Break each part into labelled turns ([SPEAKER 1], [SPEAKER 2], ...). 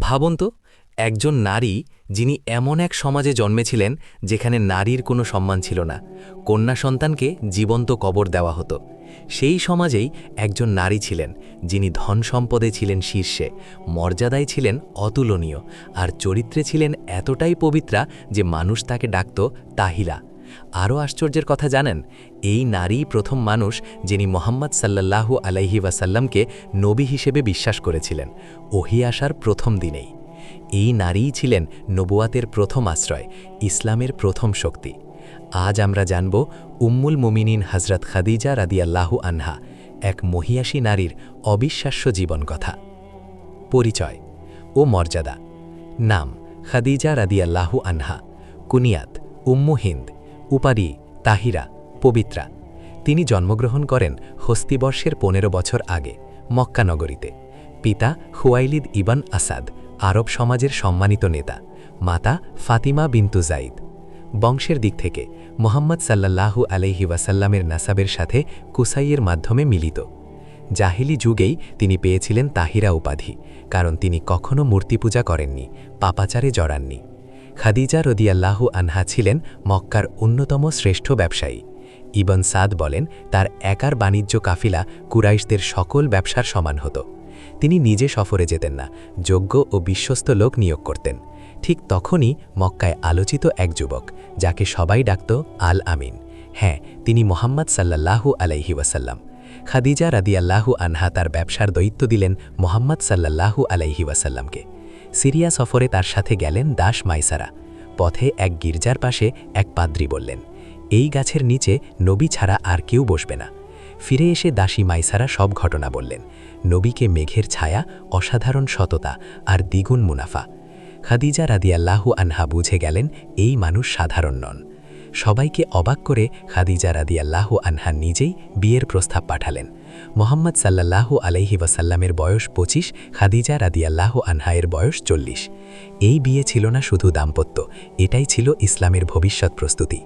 [SPEAKER 1] ভাবুন তো, একজন নারী যিনি এমন এক সমাজে জন্মেছিলেন যেখানে নারীর কোনো সম্মান ছিল না। কন্যা সন্তানকে জীবন্ত কবর দেওয়া হতো। সেই সমাজেই একজন নারী ছিলেন যিনি ধন সম্পদে ছিলেন শীর্ষে, মর্যাদায় ছিলেন অতুলনীয়, আর চরিত্রে ছিলেন এতটাই পবিত্রা যে মানুষ তাকে ডাকত তাহিলা। আরও আশ্চর্যের কথা জানেন, এই নারী প্রথম মানুষ যিনি মোহাম্মদ সাল্লাল্লাহু আলাইহি ওয়াসাল্লামকে নবী হিসেবে বিশ্বাস করেছিলেন, ওহি আসার প্রথম দিনেই। এই নারীই ছিলেন নবুয়াতের প্রথম আশ্রয়, ইসলামের প্রথম শক্তি। আজ আমরা জানব উম্মুল মুমিনিন হজরত খাদিজা রাদিয়াল্লাহু আনহা, এক মহিয়াসী নারীর অবিশ্বাস্য জীবন কথা। পরিচয় ও মর্যাদা। নাম, খাদিজা রাদিয়াল্লাহু আনহা, কুনিয়াত, উম্মু হিন্দ। উপারি তাহিরা, পবিত্রা। তিনি জন্মগ্রহণ করেন হস্তিবর্ষের পনেরো বছর আগে মক্কানগরীতে পিতা হুয়াইলিদ ইবান আসাদ, আরব সমাজের সম্মানিত নেতা। মাতা ফাতিমা বিন্তু জাইদ বংশের দিক থেকে, মোহাম্মদ সাল্লাল্লাহু আলহি ওয়াসাল্লামের নাসাবের সাথে কুসাইয়ের মাধ্যমে মিলিত। জাহিলি যুগেই তিনি পেয়েছিলেন তাহিরা উপাধি, কারণ তিনি কখনও মূর্তি পূজা করেননি, পাপাচারে জড়াননি। খাদিজা রদিয়াল্লাহু আনহা ছিলেন মক্কার অন্যতম শ্রেষ্ঠ ব্যবসায়ী। ইবন সাদ বলেন, তার একার বাণিজ্য কাফিলা কুরাইশদের সকল ব্যবসার সমান হতো। তিনি নিজে সফরে যেতেন না, যোগ্য ও বিশ্বস্ত লোক নিয়োগ করতেন। ঠিক তখনই মক্কায় আলোচিত এক যুবক, যাকে সবাই ডাকত আল আমিন। হ্যাঁ তিনি মোহাম্মদ সাল্লাল্লাহু আলাইহি ওয়াসাল্লাম। খাদিজা রাদিয়াল্লাহু আনহা তার ব্যবসার দৈত্য দিলেন মোহাম্মদ সাল্লাল্লাহু আলাইহি ওয়াসাল্লামকে। সিরিয়া সফরে তার সাথে গেলেন দাস মাইসারা। পথে এক গির্জার পাশে এক পাদ্রী বললেন, এই গাছের নিচে নবী ছাড়া আর কেউ বসবে না। ফিরে এসে দাসী মাইসারা সব ঘটনা বললেন, নবীকে মেঘের ছায়া, অসাধারণ সততা আর দ্বিগুণ মুনাফা। খাদিজা রাদিয়াল্লাহু আনহা বুঝে গেলেন, এই মানুষ সাধারণ নন। সবাইকে অবাক করে খাদিজা রাদিয়াল্লাহু আনহা নিজেই বিয়ের প্রস্তাব পাঠালেন। মোহাম্মদ সাল্লাল্লাহু আলাইহি ওয়াসাল্লামের বয়স পঁচিশ, খাদিজা রাদিয়াল্লাহু আনহায়ের বয়স চল্লিশ। এই বিয়ে ছিল না শুধু দাম্পত্য, এটাই ছিল ইসলামের ভবিষ্যৎ প্রস্তুতি।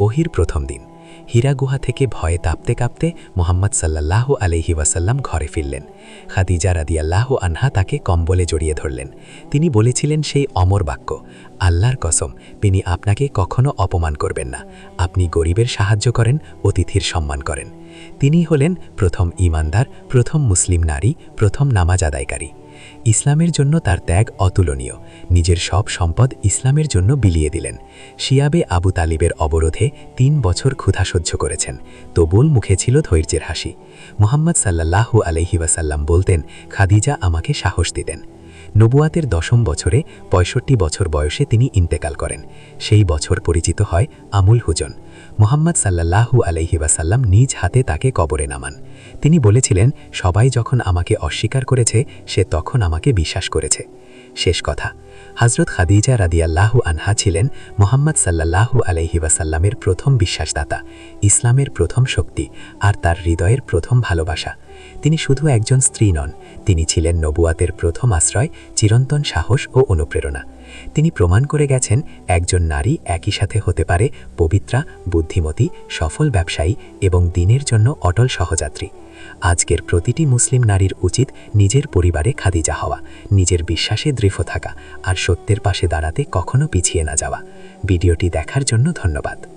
[SPEAKER 1] ওহির প্রথম দিন। হীরা গুহা থেকে ভয়ে তাপতে কাঁপতে মোহাম্মদ সাল্লাহ আলহি ওয়াসাল্লাম ঘরে ফিরলেন। খাদিজা রাদিয়াল্লাহ আনহা তাকে কম্বলে জড়িয়ে ধরলেন। তিনি বলেছিলেন, সেই অমর বাক্য, আল্লাহর কসম, তিনি আপনাকে কখনো অপমান করবেন না। আপনি গরিবের সাহায্য করেন, অতিথির সম্মান করেন। তিনি হলেন প্রথম ইমানদার প্রথম মুসলিম নারী, প্রথম নামাজ আদায়কারী। ইসলামের জন্য তার ত্যাগ অতুলনীয়। নিজের সব সম্পদ ইসলামের জন্য বিলিয়ে দিলেন। শিয়াবে আবু তালিবের অবরোধে তিন বছর ক্ষুধা সহ্য করেছেন। তবুল মুখে ছিল ধৈর্যের হাসি। মোহাম্মদ সাল্লাল্লাহু আলহি ওয়াসাল্লাম বলতেন, খাদিজা আমাকে সাহস দিতেন। নবুয়াতের দশম বছরে পঁয়ষট্টি বছর বয়সে তিনি ইন্তেকাল করেন। সেই বছর পরিচিত হয় আমুল হুজন। মোহাম্মদ সাল্লাহু আলহি ওয়াসাল্লাম নিজ হাতে তাকে কবরে নামান। তিনি বলেছিলেন, সবাই যখন আমাকে অস্বীকার করেছে, সে তখন আমাকে বিশ্বাস করেছে। শেষ কথা। হজরত খাদিজা রাদিয়াল্লাহু আনহা ছিলেন মোহাম্মদ সাল্লাহু আলহি ওয়াসাল্লামের প্রথম বিশ্বাসদাতা, ইসলামের প্রথম শক্তি আর তার হৃদয়ের প্রথম ভালোবাসা। তিনি শুধু একজন স্ত্রী নন, তিনি ছিলেন নবুয়াতের প্রথম আশ্রয়, চিরন্তন সাহস ও অনুপ্রেরণা। তিনি প্রমাণ করে গেছেন, একজন নারী একই সাথে হতে পারে পবিত্রা, বুদ্ধিমতী, সফল ব্যবসায়ী এবং দিনের জন্য অটল সহযাত্রী। আজকের প্রতিটি মুসলিম নারীর উচিত নিজের পরিবারে খাদিজা হওয়া, নিজের বিশ্বাসে দৃঢ় থাকা, আর সত্যের পাশে দাঁড়াতে কখনো পিছিয়ে না যাওয়া। ভিডিওটি দেখার জন্য ধন্যবাদ।